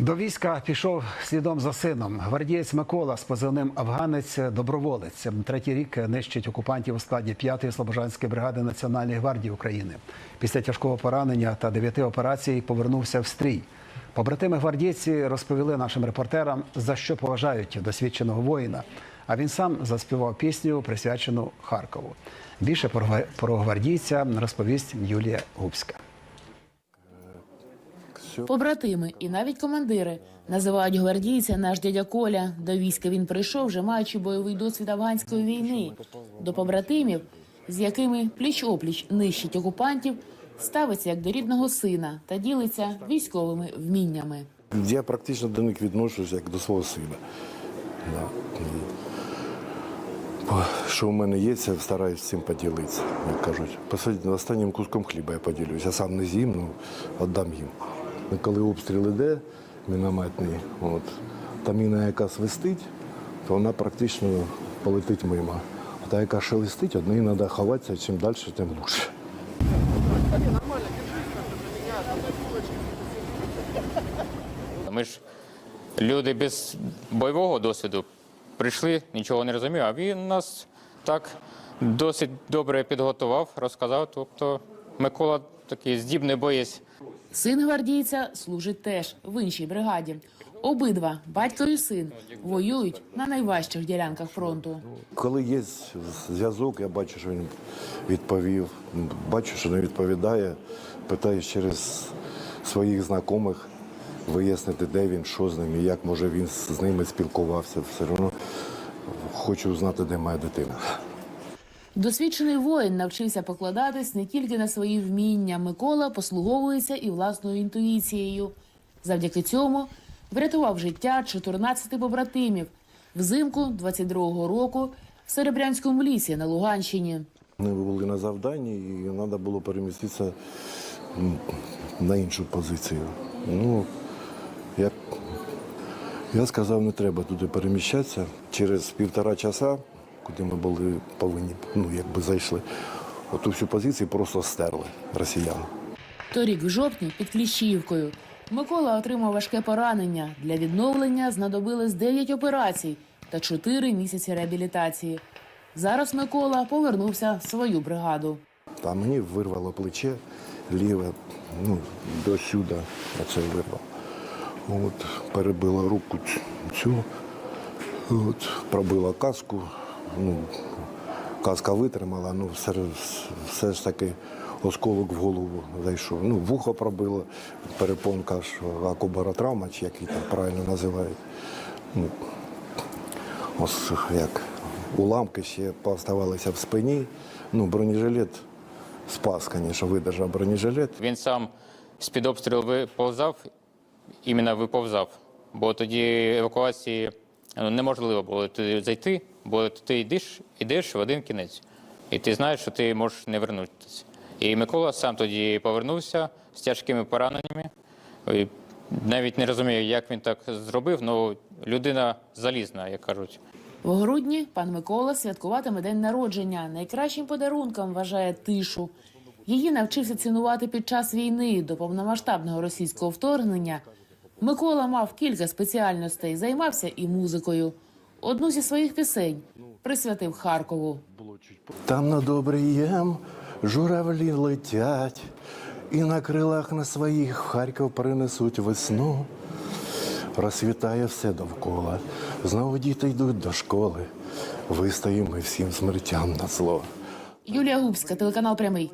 До війська пішов слідом за сином. Гвардієць Микола з позивним афганець доброволець. Третій рік нищить окупантів у складі 5-ї слобожанської бригади Національної гвардії України. Після тяжкого поранення та дев'яти операцій повернувся в стрій. Побратими гвардійці розповіли нашим репортерам, за що поважають досвідченого воїна. А він сам заспівав пісню, присвячену Харкову. Більше про гвардійця розповість Юлія Губська. Побратими і навіть командири називають гвардійця наш дядя Коля. До війська він прийшов, вже маючи бойовий досвід афганської війни. До побратимів, з якими пліч опліч нищить окупантів, ставиться як до рідного сина та ділиться військовими вміннями. Я практично до них відношусь як до свого сина. Бо Що в мене є, я стараюсь цим поділитися, як кажуть. Останнім куском хліба я поділюсь. Я сам не з'їм, ну віддам їм. І Коли обстріл іде, мінометний, от, та міна, яка свистить, то вона практично полетить мимо. А та, яка шелестить, од неї треба ховатися, чим далі, тим лучше. Ми ж люди без бойового досвіду прийшли, нічого не розумів, а він нас так досить добре підготував, розказав. Тобто Микола такий здібний боєць. Син гвардійця служить теж в іншій бригаді. Обидва, батько і син, воюють на найважчих ділянках фронту. Коли є зв'язок, я бачу, що він відповів. Бачу, що не відповідає. Питаю через своїх знайомих вияснити, де він, що з ним і як може він з ними спілкувався. Все одно хочу знати, де моя дитина. Досвідчений воїн навчився покладатись не тільки на свої вміння. Микола послуговується і власною інтуїцією. Завдяки цьому врятував життя 14 побратимів взимку 22-го року в Серебрянському лісі на Луганщині. Ми були на завданні і треба було переміститися на іншу позицію. Ну, я, я сказав, не треба туди переміщатися. Через півтора часа, куди ми були повинні, ну, якби зайшли, оту всю позицію просто стерли росіяни. Торік в жовтні під Кліщіївкою Микола отримав важке поранення. Для відновлення знадобилось 9 операцій та 4 місяці реабілітації. Зараз Микола повернувся в свою бригаду. Та мені вирвало плече ліве, ну, до сюди оце вирвало. От, перебило руку цю, от, пробила каску, ну, каска витримала, ну все, все ж таки осколок в голову зайшов. Ну, вухо пробило, перепонка, що акубаротравма, чи як її там правильно називають. Ну, ось як уламки ще поставалися в спині. Ну, бронежилет спас, звісно, видержав бронежилет. Він сам з-під обстрілу виповзав, іменно виповзав, бо тоді евакуації ну, неможливо було зайти, бо ти йдеш, йдеш в один кінець, і ти знаєш, що ти можеш не вернутися. І Микола сам тоді повернувся з тяжкими пораненнями. І навіть не розумію, як він так зробив, але людина залізна, як кажуть. В грудні пан Микола святкуватиме день народження. Найкращим подарунком вважає тишу. Її навчився цінувати під час війни до повномасштабного російського вторгнення. Микола мав кілька спеціальностей, займався і музикою. Одну зі своїх пісень присвятив Харкову. Там над обрієм журавлі летять, і на крилах на своїх в Харків принесуть весну. Розсвітає все довкола, знову діти йдуть до школи. Вистоїмо всім смертям на зло. Юлія Губська, телеканал Прямий.